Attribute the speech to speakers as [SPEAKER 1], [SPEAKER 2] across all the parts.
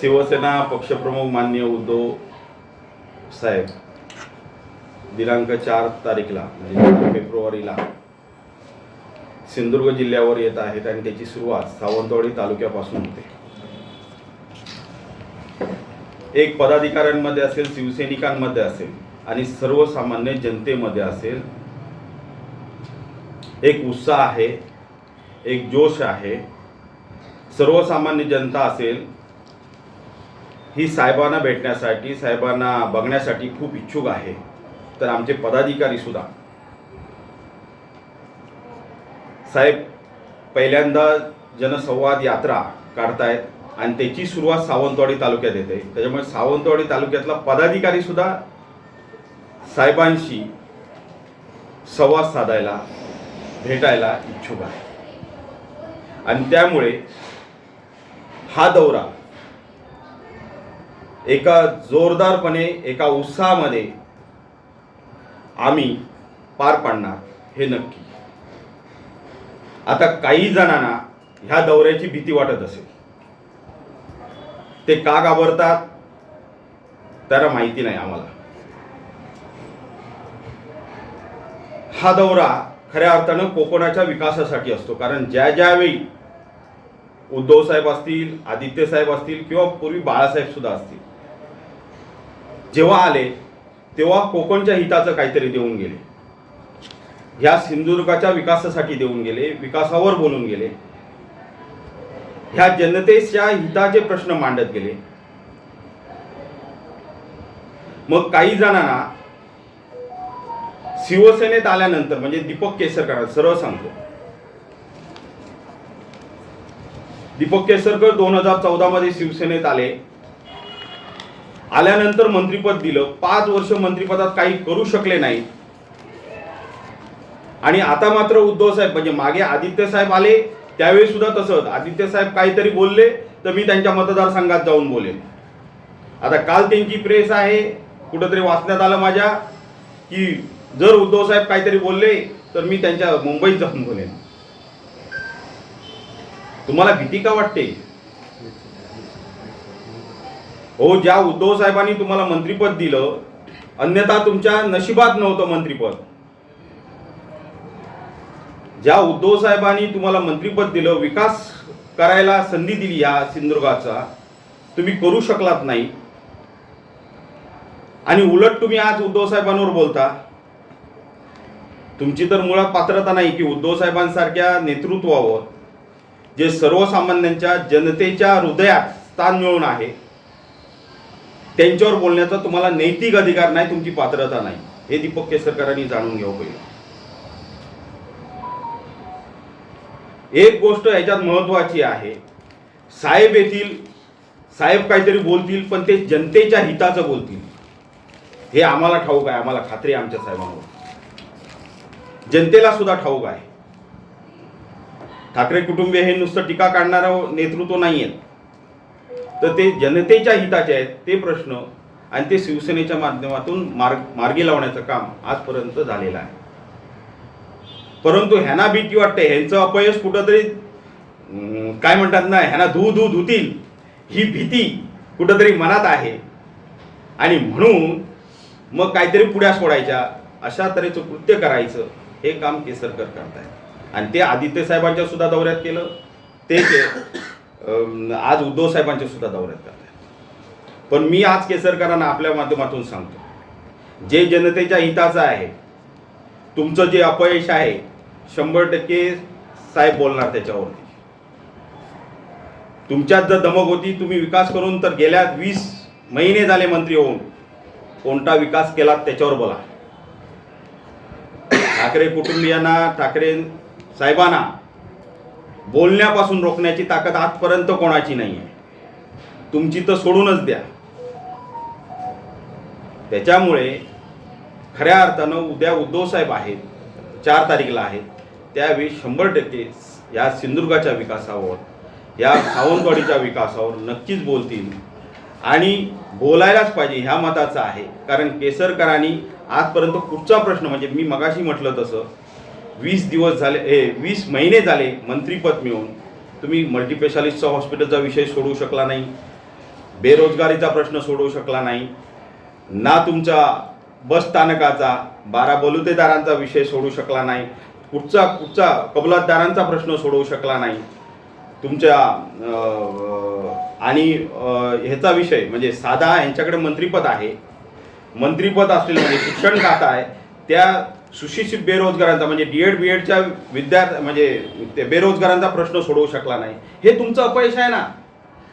[SPEAKER 1] शिवसेना पक्षप्रमुख माननीय उद्धव साहेब दिनांक चार तारीखला म्हणजे फेब्रुवारीला सिंधुदुर्ग जिल्ह्यावर येत आहेत आणि त्याची सुरुवात सावंतवाडी तालुक्यापासून होते. एक पदाधिकाऱ्यांमध्ये असेल शिवसैनिकांमध्ये असेल आणि सर्वसामान्य जनतेमध्ये असेल एक उत्साह आहे एक जोश आहे सर्वसामान्य जनता असेल ही साहेबांना भेटण्यासाठी साहेबांना बघण्यासाठी खूप इच्छुक आहे. तर आमचे पदाधिकारी सुद्धा. साहेब पहिल्यांदा जनसंवाद यात्रा काढतायत आणि त्याची सुरुवात सावंतवाडी तालुक्यात येते. त्याच्यामुळे सावंतवाडी तालुक्यातला पदाधिकारी सुद्धा साहेबांशी संवाद साधायला भेटायला इच्छुक आहे. आणि त्यामुळे हा दौरा एका जोरदारपणे एका उत्साहामध्ये आम्ही पार पाडणार हे नक्की. आता काही जणांना ह्या दौऱ्याची भीती वाटत असेल. ते का घाबरतात? त्याला माहिती नाही आम्हाला. हा दौरा खऱ्या अर्थानं कोकणाच्या विकासासाठी असतो. कारण ज्या ज्यावेळी उद्धव साहेब असतील आदित्य साहेब असतील किंवा पूर्वी बाळासाहेब सुद्धा असतील जेव्हा आले तेव्हा कोकणच्या हिताचं काहीतरी देऊन गेले. ह्या सिंधुदुर्गाच्या विकासासाठी देऊन गेले विकासावर बोलून गेले. ह्या जनतेच्या हिताचे प्रश्न मांडत गेले. मग काही जणांना शिवसेनेत आल्यानंतर म्हणजे दीपक केसरकर सरळ सांगतो. दीपक केसरकर दोन हजार चौदा मध्ये शिवसेनेत आले. आल्यानंतर मंत्रिपद दिलं. पाच वर्ष मंत्रिपदात काही करू शकले नाही. आणि आता मात्र उद्धव साहेब म्हणजे मागे आदित्य साहेब आले त्यावेळी सुद्धा तसंच. आदित्य साहेब काहीतरी बोलले तर मी त्यांच्या मतदारसंघात जाऊन बोलेन. आता काल त्यांची प्रेस आहे कुठंतरी वाचण्यात आलं माझ्या की जर उद्धव साहेब काहीतरी बोलले तर मी त्यांच्या मुंबईत जाऊन बोलेन. तुम्हाला भीती का वाटते? हो ज्या उद्धव साहेबांनी तुम्हाला मंत्रिपद दिलं अन्यथा तुमच्या नशिबात नव्हतं मंत्रिपद. ज्या उद्धव साहेबांनी तुम्हाला मंत्रिपद दिलं विकास करायला संधी दिली या सिंधुदुर्गाचा तुम्ही करू शकलात नाही. आणि उलट तुम्ही आज उद्धव साहेबांवर बोलता. तुमची तर मुळात पात्रता नाही की उद्धव साहेबांसारख्या नेतृत्वावर जे सर्वसामान्यांच्या जनतेच्या हृदयात स्थान मिळून आहे. त्यांच्यावर बोलण्याचा तुम्हाला नैतिक अधिकार नाही तुमची पात्रता नाही. हे दीपक केसरकरांनी जाणून घ्यावं पाहिजे एक गोष्ट याच्यात महत्वाची आहे. साहेब येथील साहेब काहीतरी बोलतील पण ते जनतेच्या हिताचं बोलतील. हे आम्हाला ठाऊक आहे आम्हाला खात्री आहे आमच्या साहेबांवर. जनतेला सुद्धा ठाऊक आहे. ठाकरे कुटुंबीय हे नुसतं टीका काढणारं नेतृत्व नाही आहेत तर ते जनतेच्या हिताचे आहेत ते प्रश्न आणि ते शिवसेनेच्या माध्यमातून मार्ग मार्गी लावण्याचं काम आजपर्यंत झालेलं आहे. परंतु ह्यांना भीती वाटते ह्यांचं अपयश कुठंतरी काय म्हणतात ना ह्यांना धू धू धुतील ही भीती कुठंतरी मनात आहे. आणि म्हणून मग काहीतरी पुढ्या सोडायच्या अशा तऱ्हेचं कृत्य करायचं हे काम केसरकर करतायत. आणि ते आदित्य साहेबांच्या सुद्धा दौऱ्यात केलं ते ते आज उद्धव साहेबांच्या सुद्धा दौऱ्यात करतायत पण मी आज केसरकरांना आपल्या माध्यमातून सांगतो. जे जनतेच्या हिताचं आहे तुमचं जे अपयश आहे शंभर टक्के साहेब बोलणार त्याच्यावरती तुमच्यात जर दमक होती तुम्ही विकास करून तर गेल्या वीस महिने झाले मंत्री होऊन. कोणता विकास केला त्याच्यावर बोला. ठाकरे कुटुंबियांना ठाकरे साहेबांना बोलण्यापासून रोखण्याची ताकद आजपर्यंत कोणाची नाही आहे तुमची तर सोडूनच द्या. त्याच्यामुळे खऱ्या अर्थानं उद्या उद्धव साहेब आहेत चार तारीखला आहेत त्यावेळी शंभर टक्के या सिंधुदुर्गाच्या विकासावर या सावंतवाडीच्या विकासावर नक्कीच बोलतील. आणि बोलायलाच पाहिजे ह्या मताचं आहे. कारण केसरकरांनी आजपर्यंत कुठचा प्रश्न म्हणजे मी मगाशी म्हटलं तसं वीस दिवस झाले हे वीस महिने झाले मंत्रीपद मिळून. तुम्ही मल्टीस्पेशालिस्टचा हॉस्पिटलचा विषय सोडवू शकला नाही. बेरोजगारीचा प्रश्न सोडवू शकला नाही. ना तुमचा बस स्थानकाचा बारा बलुतेदारांचा विषय सोडू शकला नाही. कुठचा कुठचा कबलातदारांचा प्रश्न सोडवू शकला नाही. तुमच्या आणि ह्याचा विषय म्हणजे साधा यांच्याकडे मंत्रीपद आहे. मंत्रीपद असलेलं म्हणजे शिक्षण खातं आहे. त्या सुशिक्षित बेरोजगारांचा म्हणजे डी एड बी एडच्या विद्यार्थी म्हणजे ते बेरोजगारांचा प्रश्न सोडवू शकला नाही. हे तुमचं अपयश आहे ना?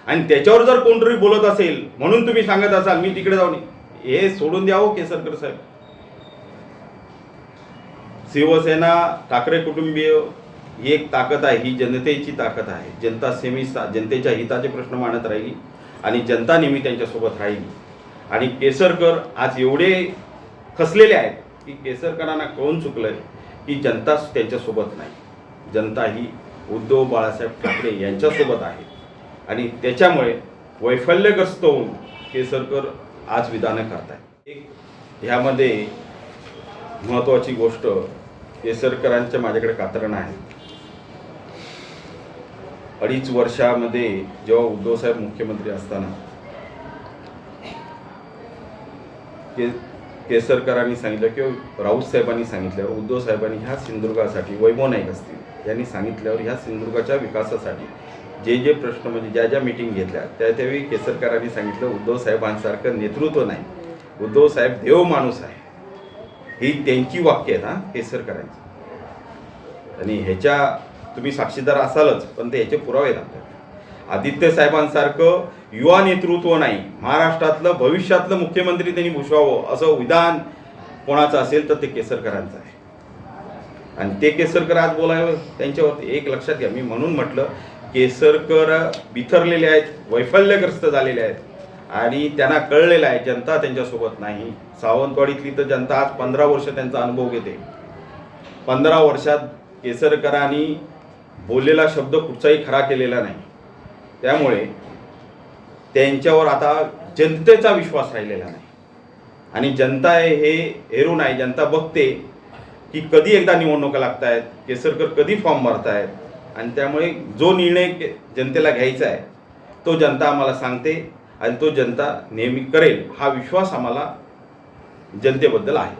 [SPEAKER 1] आणि त्याच्यावर जर कोणतरी बोलत असेल म्हणून तुम्ही सांगत असाल मी तिकडे जाऊन हे सोडून द्यावं हो, केसरकर साहेब. शिवसेना ठाकरे कुटुंबीय ही एक ताकद आहे ही जनतेची ताकद आहे. जनता सेमी जनतेच्या हिताचे प्रश्न मांडत राहिली आणि जनता नेहमी त्यांच्यासोबत राहिली. आणि केसरकर आज एवढे खसलेले आहेत की केसरकरांना कळून चुकलंय की जनता त्यांच्यासोबत नाही. जनता ही उद्धव बाळासाहेब ठाकरे यांच्यासोबत आहे. आणि त्याच्यामुळे वैफल्यग्रस्त होऊन केसरकर आज विधानं करतायत. एक ह्यामध्ये महत्त्वाची गोष्ट केसरकरांच्या माझ्याकडे कात्रण आहे. अडीच वर्षामध्ये जेव्हा उद्धवसाहेब मुख्यमंत्री असताना केसरकरांनी सांगितलं किंवा राऊत साहेबांनी सांगितल्यावर उद्धव साहेबांनी ह्या सिंधुदुर्गासाठी वैभव नाईक असतील यांनी सांगितल्यावर ह्या सिंधुदुर्गाच्या विकासासाठी जे जे प्रश्न म्हणजे ज्या ज्या मिटिंग घेतल्या त्या त्यावेळी केसरकरांनी सांगितलं उद्धव साहेबांसारखं नेतृत्व नाही. उद्धव साहेब देव माणूस आहे. ही त्यांची वाक्य आहेत हां केसरकरांची. आणि ह्याच्या तुम्ही साक्षीदार असालच पण ते ह्याचे पुरावे लागतात. आदित्य साहेबांसारखं युवा नेतृत्व नाही. महाराष्ट्रातलं भविष्यातलं मुख्यमंत्री त्यांनी भूषवावं असं विधान कोणाचं असेल तर ते केसरकरांचं आहे. आणि ते केसरकर आज बोलावं त्यांच्यावरती एक लक्षात घ्या. मी म्हणून म्हटलं केसरकर बिथरलेले आहेत वैफल्यग्रस्त झालेले आहेत. आणि त्यांना कळलेलं आहे जनता त्यांच्यासोबत नाही. सावंतवाडीतली तर जनता आज पंधरा वर्ष त्यांचा अनुभव घेते. पंधरा वर्षात केसरकरांनी बोललेला शब्द कुठचाही खरा केलेला नाही. त्यामुळे त्यांच्यावर आता जनतेचा विश्वास राहिलेला नाही. आणि जनता आहे हे हेरू नाही जनता बघते की कधी एकदा निवडणुका लागत आहेत केसरकर कधी फॉर्म भरतायत आणि त्यामुळे जो निर्णय जनतेला घ्यायचा आहे तो जनता आम्हाला सांगते आणि तो जनता नेहमी करेल हा विश्वास आम्हाला जनतेबद्दल आहे.